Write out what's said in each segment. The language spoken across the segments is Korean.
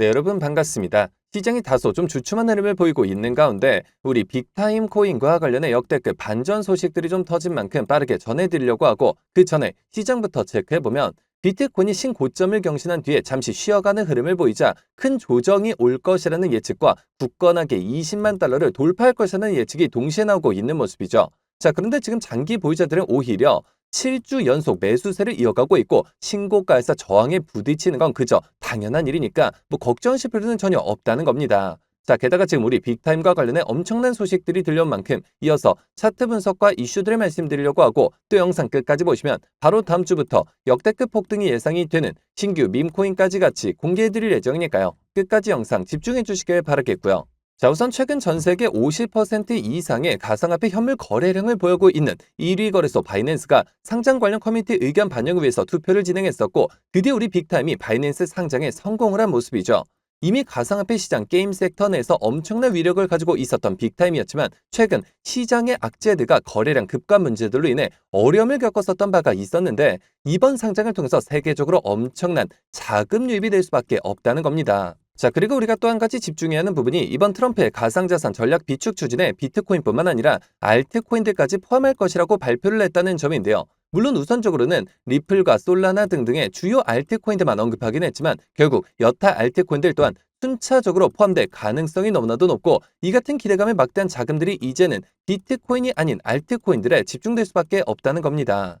네, 여러분 반갑습니다. 시장이 다소 좀 주춤한 흐름을 보이고 있는 가운데 우리 빅타임 코인과 관련해 역대급 반전 소식들이 좀 터진 만큼 빠르게 전해드리려고 하고 그 전에 시장부터 체크해보면 비트코인이 신고점을 경신한 뒤에 잠시 쉬어가는 흐름을 보이자 큰 조정이 올 것이라는 예측과 굳건하게 20만 달러를 돌파할 것이라는 예측이 동시에 나오고 있는 모습이죠. 자, 그런데 지금 장기 보유자들은 오히려 7주 연속 매수세를 이어가고 있고 신고가에서 저항에 부딪히는 건 그저 당연한 일이니까 뭐 걱정하실 필요는 전혀 없다는 겁니다. 자, 게다가 지금 우리 빅타임과 관련해 엄청난 소식들이 들려온 만큼 이어서 차트 분석과 이슈들을 말씀드리려고 하고 또 영상 끝까지 보시면 바로 다음 주부터 역대급 폭등이 예상이 되는 신규 밈코인까지 같이 공개해드릴 예정이니까요. 끝까지 영상 집중해 주시길 바라겠고요. 자, 우선 최근 전 세계 50% 이상의 가상화폐 현물 거래량을 보이고 있는 1위 거래소 바이낸스가 상장 관련 커뮤니티 의견 반영을 위해서 투표를 진행했었고 드디어 우리 빅타임이 바이낸스 상장에 성공을 한 모습이죠. 이미 가상화폐 시장 게임 섹터 내에서 엄청난 위력을 가지고 있었던 빅타임이었지만 최근 시장의 악재들과 거래량 급감 문제들로 인해 어려움을 겪었었던 바가 있었는데 이번 상장을 통해서 세계적으로 엄청난 자금 유입이 될 수밖에 없다는 겁니다. 자, 그리고 우리가 또 한 가지 집중해야 하는 부분이 이번 트럼프의 가상자산 전략 비축 추진에 비트코인뿐만 아니라 알트코인들까지 포함할 것이라고 발표를 했다는 점인데요. 물론 우선적으로는 리플과 솔라나 등등의 주요 알트코인들만 언급하긴 했지만 결국 여타 알트코인들 또한 순차적으로 포함될 가능성이 너무나도 높고 이 같은 기대감에 막대한 자금들이 이제는 비트코인이 아닌 알트코인들에 집중될 수밖에 없다는 겁니다.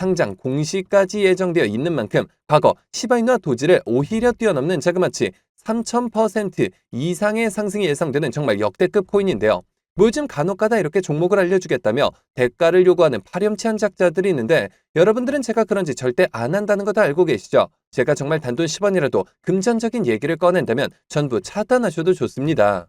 상장 공시까지 예정되어 있는 만큼 과거 시바이누와 도지를 오히려 뛰어넘는 자그마치 3000% 이상의 상승이 예상되는 정말 역대급 코인인데요. 뭐 요즘 간혹가다 이렇게 종목을 알려주겠다며 대가를 요구하는 파렴치한 작자들이 있는데 여러분들은 제가 그런지 절대 안 한다는 거 다 알고 계시죠? 제가 정말 단돈 10원이라도 금전적인 얘기를 꺼낸다면 전부 차단하셔도 좋습니다.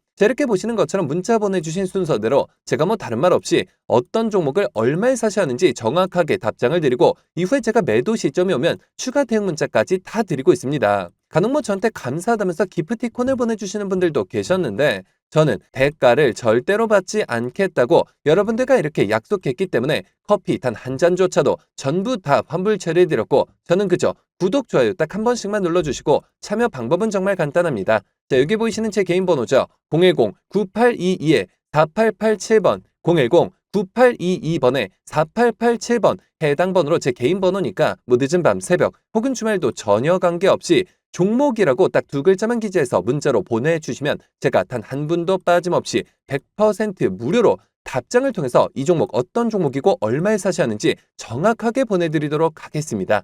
자, 이렇게 보시는 것처럼 문자 보내주신 순서대로 제가 뭐 다른 말 없이 어떤 종목을 얼마에 사셔야 하는지 정확하게 답장을 드리고 이후에 제가 매도 시점이 오면 추가 대응 문자까지 다 드리고 있습니다. 간혹 뭐 저한테 감사하다면서 기프티콘을 보내주시는 분들도 계셨는데 저는 대가를 절대로 받지 않겠다고 여러분들과 이렇게 약속했기 때문에 커피 단 한 잔조차도 전부 다 환불 처리해드렸고 저는 그저 구독, 좋아요 딱 한 번씩만 눌러주시고 참여 방법은 정말 간단합니다. 자, 여기 보이시는 제 개인 번호죠. 010-9822-4887번 010 9822번에 4887번 해당 번호로 제 개인 번호니까 뭐 늦은 밤 새벽 혹은 주말도 전혀 관계없이 종목이라고 딱 두 글자만 기재해서 문자로 보내주시면 제가 단 한 분도 빠짐없이 100% 무료로 답장을 통해서 이 종목 어떤 종목이고 얼마에 사셔야 하는지 정확하게 보내드리도록 하겠습니다.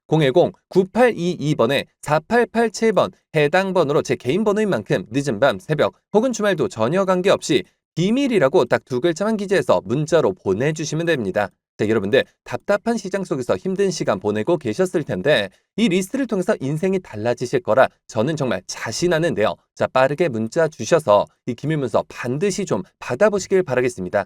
010-9822번에 4887번 해당 번호로 제 개인 번호인 만큼 늦은 밤, 새벽 혹은 주말도 전혀 관계없이 비밀이라고 딱 두 글자만 기재해서 문자로 보내주시면 됩니다. 자, 여러분들 답답한 시장 속에서 힘든 시간 보내고 계셨을 텐데 이 리스트를 통해서 인생이 달라지실 거라 저는 정말 자신하는데요. 자, 빠르게 문자 주셔서 이 기밀 문서 반드시 좀 받아보시길 바라겠습니다.